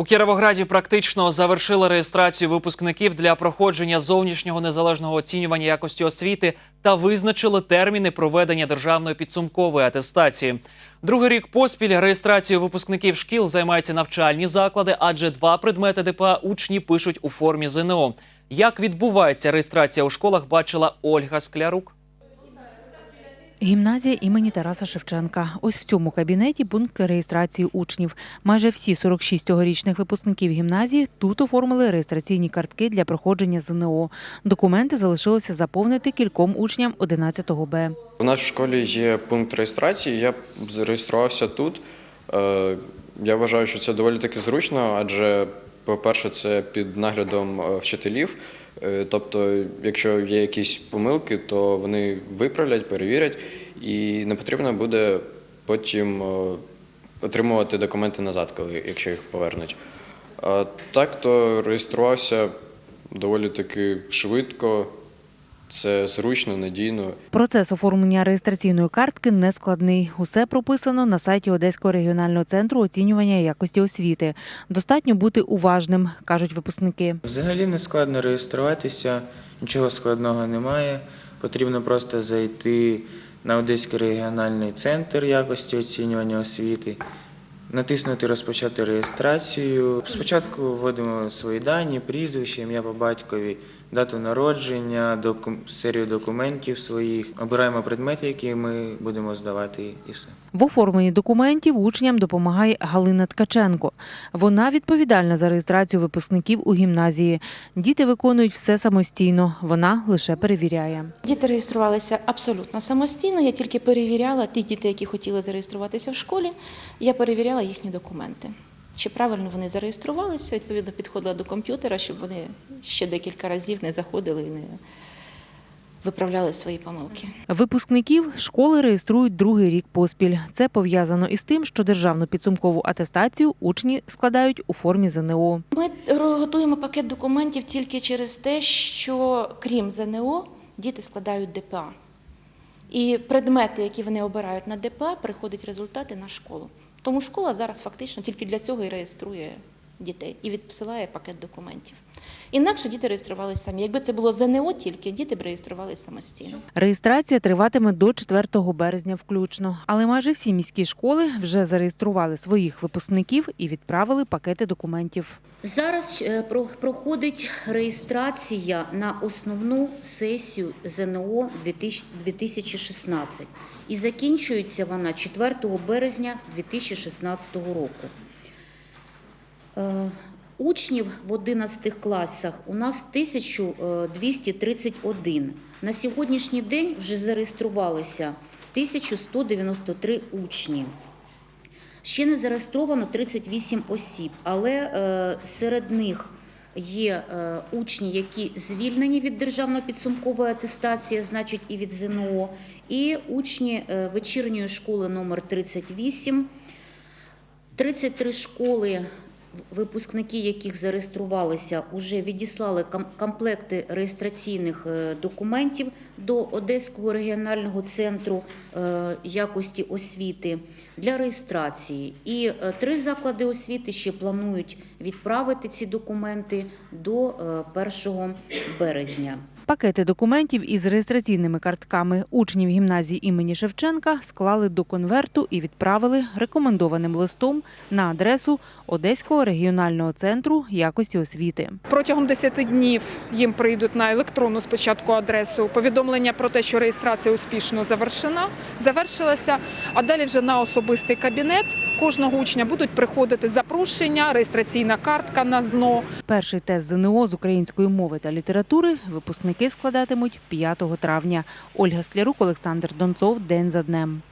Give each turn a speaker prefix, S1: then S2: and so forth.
S1: У Кіровограді практично завершили реєстрацію випускників для проходження зовнішнього незалежного оцінювання якості освіти та визначили терміни проведення державної підсумкової атестації. Другий рік поспіль реєстрацією випускників шкіл займаються навчальні заклади, адже два предмети ДПА учні пишуть у формі ЗНО. Як відбувається реєстрація у школах, бачила Ольга Склярук.
S2: Гімназія імені Тараса Шевченка. Ось в цьому кабінеті пункт реєстрації учнів. Майже всі 46 цьогорічних випускників гімназії тут оформили реєстраційні картки для проходження ЗНО. Документи залишилося заповнити кільком учням 11 Б.
S3: У нас в школі є пункт реєстрації. Я зареєструвався тут. Е, Я вважаю, що це доволі таки зручно, адже, по-перше, це під наглядом е, вчителів. Е, Тобто, якщо є якісь помилки, то вони виправлять, перевірять, і не потрібно буде потім е, отримувати документи назад, коли якщо їх повернуть. А так то реєструвався доволі таки швидко, це зручно, надійно.
S2: Процес оформлення реєстраційної картки нескладний. Усе прописано на сайті Одеського регіонального центру оцінювання якості освіти. Достатньо бути уважним, кажуть випускники.
S4: Взагалі не складно реєструватися, нічого складного немає. Потрібно просто зайти на Одеський регіональний центр якості оцінювання освіти, натиснути Розпочати реєстрацію. Спочатку вводимо свої дані, прізвище, ім'я по батькові, дату народження, доку- серію документів своїх, обираємо предмети, які ми будемо здавати, і все.
S2: В оформленні документів учням допомагає Галина Ткаченко. Вона відповідальна за реєстрацію випускників у гімназії. Діти виконують все самостійно. Вона лише перевіряє.
S5: Діти реєструвалися абсолютно самостійно. Я тільки перевіряла ті діти, які хотіли зареєструватися в школі. Я перевіряла їхні документи. Чи правильно вони зареєструвалися, відповідно підходила до комп'ютера, щоб вони ще декілька разів не заходили і не виправляли свої помилки.
S2: Випускників школи реєструють другий рік поспіль. Це пов'язано із тим, що державну підсумкову атестацію учні складають у формі ЗНО.
S5: Ми готуємо пакет документів тільки через те, що крім ЗНО, діти складають ДПА. І предмети, які вони обирають на ДПА, приходять результати на школу. Тому школа зараз фактично тільки для цього і реєструє дітей і відсилає пакет документів. Інакше діти реєструвалися самі. Якби це було ЗНО тільки, діти б реєструвалися самостійно.
S2: Реєстрація триватиме до 4 березня включно. Але майже всі міські школи вже зареєстрували своїх випускників і відправили пакети документів.
S6: Зараз е, про- проходить реєстрація на основну сесію ЗНО 2000 2016 і закінчується вона 4 березня 2016 року. Е, Учнів в 11 класах у нас 1231. На сьогоднішній день вже зареєструвалися 1193 учні. Ще не зареєстровано 38 осіб, але е, серед них є е, учні, які звільнені від державної підсумкової атестації, значить і від ЗНО, і учні е, вечірньої школи номер 38, 33 школи, випускники яких зареєструвалися, вже відіслали ком- комплекти реєстраційних е, документів до Одеського регіонального центру е, якості освіти для реєстрації. І е, три заклади освіти ще планують відправити ці документи до е, 1 березня.
S2: Пакети документів із реєстраційними картками учнів гімназії імені Шевченка склали до конверту і відправили рекомендованим листом на адресу Одеського регіонального центру якості освіти.
S7: Протягом 10 днів їм прийдуть на електронну спочатку адресу повідомлення про те, що реєстрація успішно завершена, завершилася. А далі вже на особистий кабінет кожного учня будуть приходити запрошення, реєстраційна картка на ЗНО.
S2: Перший тест ЗНО з української мови та літератури випускники складатимуть 5 травня. Ольга Слярук, Олександр Донцов. День за днем.